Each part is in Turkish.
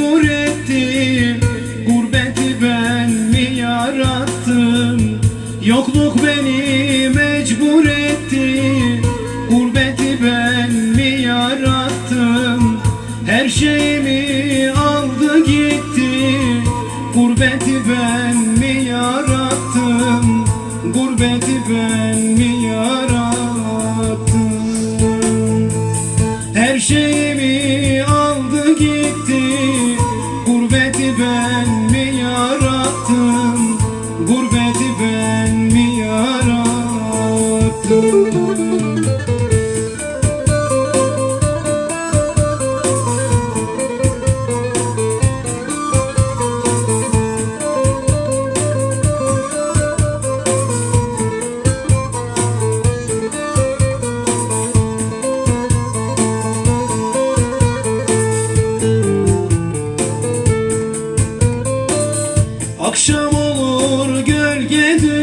mecbur ettin Gurbeti ben mi yarattım? Yokluk beni mecbur etti Gurbeti ben mi yarattım? Her şeyimi aldı gitti Gurbeti ben mi yarattım? Gurbeti ben mi yarattım? Her şeyimi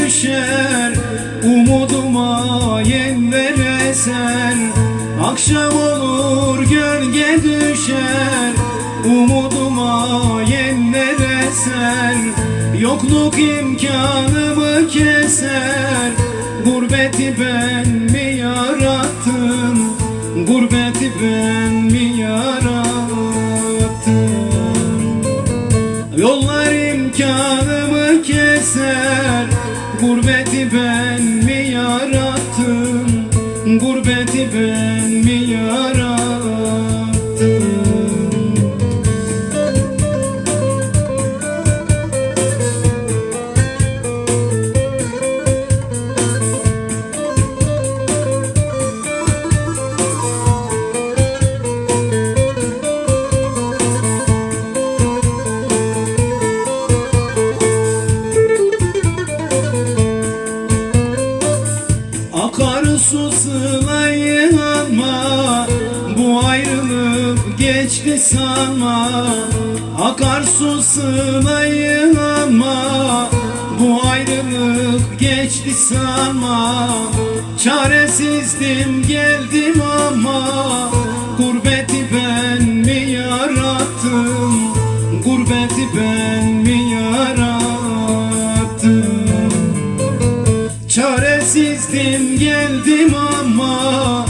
düşer Umuduma yenler eser Akşam olur gölge düşer Umuduma yenler eser Yokluk imkanımı keser Gurbeti ben mi yarattım? Gurbeti ben mi yarattım? Yollar keser Ben mi yarattım? Gurbeti ben mi yarattım Akarsu sılayı alma Bu ayrılık geçti sanma. Akarsu sılayı alma Bu ayrılık geçti sanma. Çaresizdim geldim ama Gurbeti ben mi yarattım? Gurbeti ben Çaresizdim geldim ama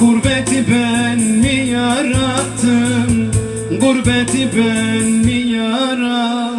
Gurbeti ben mi yarattım? Gurbeti ben mi yarattım